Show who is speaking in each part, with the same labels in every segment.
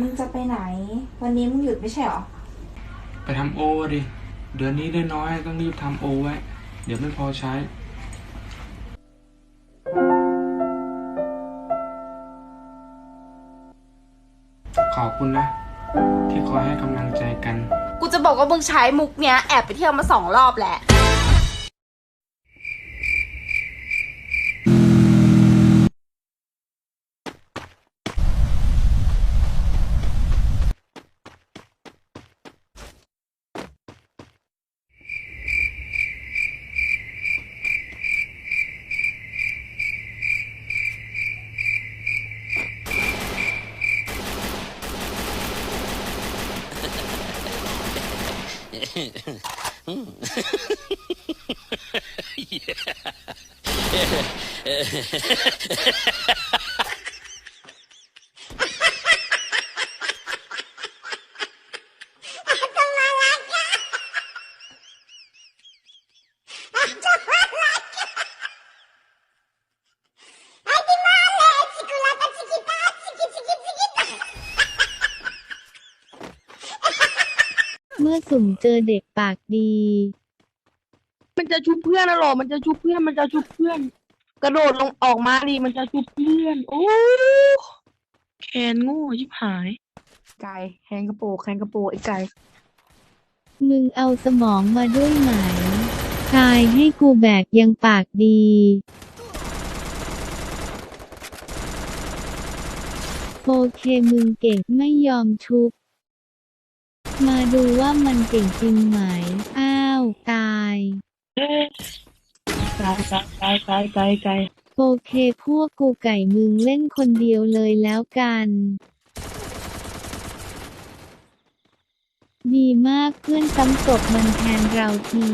Speaker 1: มึงจะไปไหน วันนี้มึงหยุดไม่ใช่หรอ
Speaker 2: ไปทำโอดิ เดือนนี้ได้น้อยต้องรีบทำโอไว้ เดี๋ยวไม่พอใช้ ขอบคุณนะ ที่คอยให้กำลังใจกัน
Speaker 3: กูจะบอกว่ามึงใช้มุกเนี้ยแอบไปเที่ยวมาสองรอบแหละ yeah.
Speaker 4: เมื่อสุ่มเจอเด็กปากดี
Speaker 5: มันจะชุบเพื่อนนะหรอ มันจะชุบเพื่อน มันจะชุบเพื่อน กระโดดลงออกมาดิมันจะชุบเพื่อน โอ้แขนโง่ชิบหาย ไก่แขนกระโปงแขนกระโปงไอ้ไก่
Speaker 4: มึงเอาสมองมาด้วยไหม ตายให้กูแบกยังปากดี โอเคมึงเก่งไม่ยอมชุบ มาดูว่ามันเก่งจริงไหม อ้าว ตาย
Speaker 5: เอ๊ะไก่ไก่ไก่ไก่ไก่
Speaker 4: โอเคพวกกูไก่มึงเล่นคนเดียวเลยแล้วกัน ดีมากเพื่อนซ้ำตกมันแทนเราที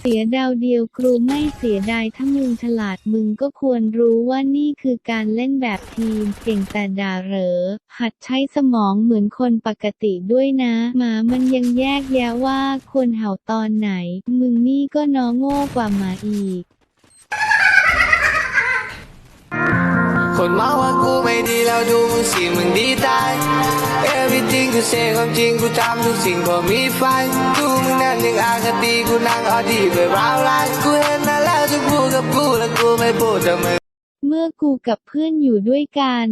Speaker 4: เสียดาวเดียวครูไม่เสียดายถ้ามึงฉลาดมึงก็ควรรู้ว่านี่คือการเล่นแบบทีม เก่งแต่ด่าเหรอ หัดใช้สมองเหมือนคนปกติด้วยนะหมามันยังแยกแยะว่าควรเห่าตอนไหน มึงนี่ก็น้องโง่กว่าหมาอีก
Speaker 6: คนมาว่ากูไม่ดีแล้วดูมึงสิมึงดีตาย Everything กูเซความจริงกูทำทุกสิ่งพอมีไฟกูมึงนั่นยังอาคติกูนั่งอดีไปร้าวไลายกูเห็นมาแล้วจะพูดกับกูแล้วกูไม่พูดทำไม
Speaker 4: เมื่อกูกับเพื่อนอยู่ด้วยกัน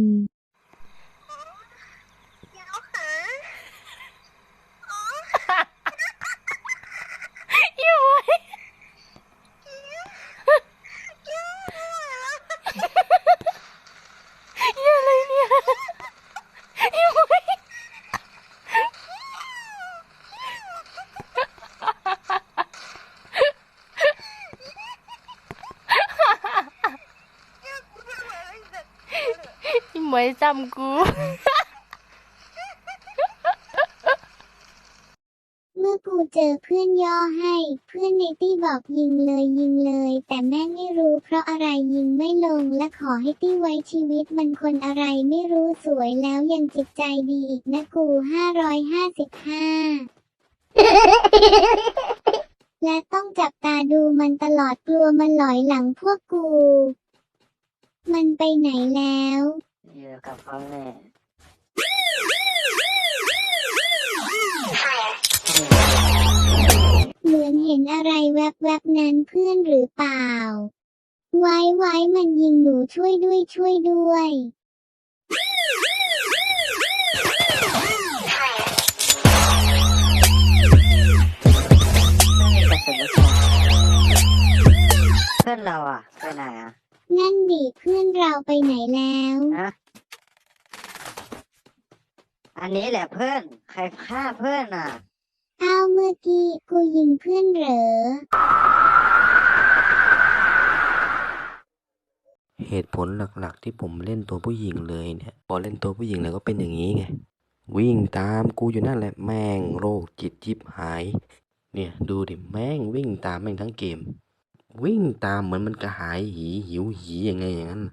Speaker 3: เหมยจำกู
Speaker 7: เมื่อกูเจอเพื่อนย่อให้ เพื่อนในตี้บอกยิงเลยยิงเลย แต่แม่ไม่รู้เพราะอะไรยิงไม่ลงและขอให้ตี้ไว้ชีวิตมันคนอะไรไม่รู้สวยแล้วยังจิตใจดีอีกนะกูห้าร้อยห้าสิบห้าและต้องจับตาดูมันตลอดกลัวมันหลอยหลังพวกกู มันไปไหนแล้ว
Speaker 8: อยู่กับเขาแน่
Speaker 7: เหมือนเห็นอะไรแวบๆนั้นเพื่อนหรือเปล่า ไว้ไว้มันยิงหนูช่วยด้วยช่วยด้วย
Speaker 8: ไม่มีกระสุนลูกซองเพื่อนเราอะไปไหนอะ
Speaker 7: นั่นดิเพื่อนเราไปไหนแล้ว
Speaker 8: ฮะอันนี้แหละเพื่อน ใครฆ่าเพื่อนอะ
Speaker 7: อ้าวเมื่อกี้กูยิงเพื่อนเหรอ
Speaker 9: เหตุผลหลักๆ ที่ผมเล่นตัวผู้หญิงเลยเนี่ย พอเล่นตัวผู้หญิงแล้วก็เป็นอย่างนี้ไง วิ่งตามกูอยู่นั่นแหละแม่งโรคจิตยิบหาย เนี่ยดูดิแม่งวิ่งตามแม่งทั้งเกม วิ่งตามเหมือนมันกระหายหีหิวหียังไงอย่างนั้น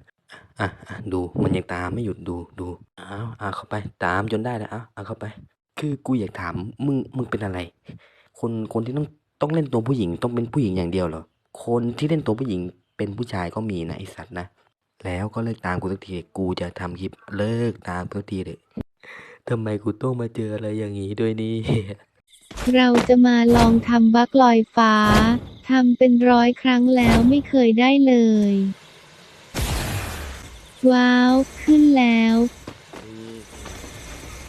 Speaker 9: อะอะดูมันยังตามไม่หยุดดูดูเอาเอาเข้าไปตามจนได้แล้วเอาเอาเข้าไป คือกูอยากถามมึงมึงเป็นอะไร คนคนที่ต้องต้องเล่นตัวผู้หญิงต้องเป็นผู้หญิงอย่างเดียวเหรอคนที่เล่นตัวผู้หญิงเป็นผู้ชายก็มีนะไอสัตว์นะแล้วก็เลิกตามกูสักทีกูจะทำคลิปเลิกตามกูสักทีเลยทำไมกูต้องมาเจออะไรอย่างนี้ด้วยนี่
Speaker 4: เราจะมาลองทำบักลอยฟ้า ทำเป็นร้อยครั้งแล้วไม่เคยได้เลย ว้าว ขึ้นแล้ว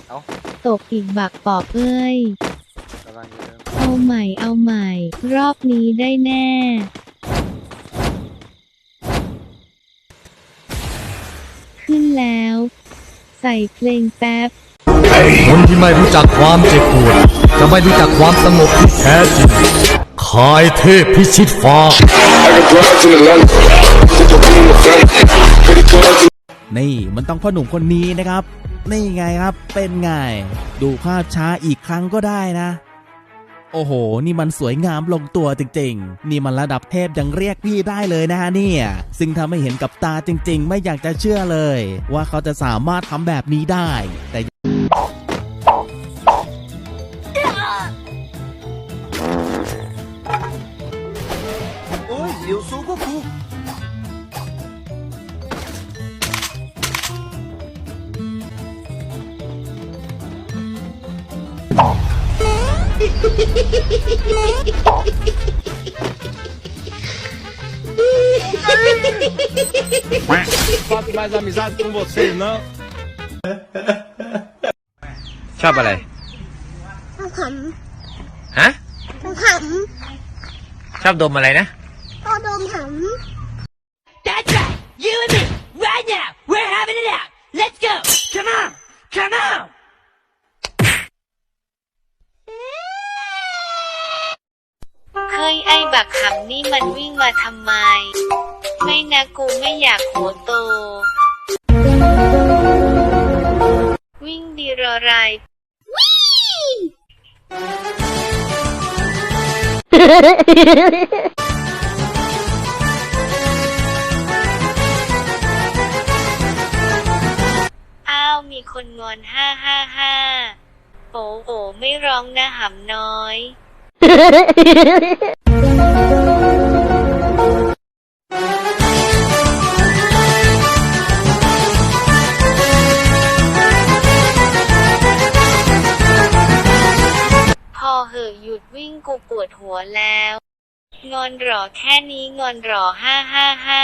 Speaker 10: เอ้า
Speaker 4: ตกอีกบักปอบเอ้ย
Speaker 10: กำลังจะเริ่ม
Speaker 4: เอาใหม่เอาใหม่ รอบนี้ได้แน่ ขึ้นแล้ว ใส่เพลงแป๊บ
Speaker 11: คนที่ไม่รู้จักความเจ็บปวด จะไม่รู้จักความสงบที่แท้จริง คายเทพพิชิตฟ้า
Speaker 12: นี่มันต้องพ่อหนุ่มคนนี้นะครับ นี่ไงครับเป็นไง ดูภาพช้าอีกครั้งก็ได้นะ โอ้โห นี่มันสวยงามลงตัวจริงๆ นี่มันระดับเทพยังเรียกพี่ได้เลยนะฮะเนี่ย ซึ่งถ้าไม่เห็นกับตาจริง ๆ ไม่อยากจะเชื่อเลย ว่าเขาจะสามารถทำแบบนี้ได้แต่
Speaker 11: eu sou o Goku.
Speaker 10: ชอบอะไรฮะชอบดมอะไรนะ
Speaker 3: That's right you and me right now we're having it out let's go come on come on
Speaker 4: เฮ้ยไอ้บักหำนี่มันวิ่งมาทำไม ไม่นะกูไม่อยากหัวโต วิ่งดีรอไรอ้ คนงอนห้าห้าห้าโอโอไม่ร้องนะหำน้อย พอเหอะหยุดวิ่งกูปวดหัวแล้ว งอนหรอแค่นี้งอนหรอห้าห้าห้า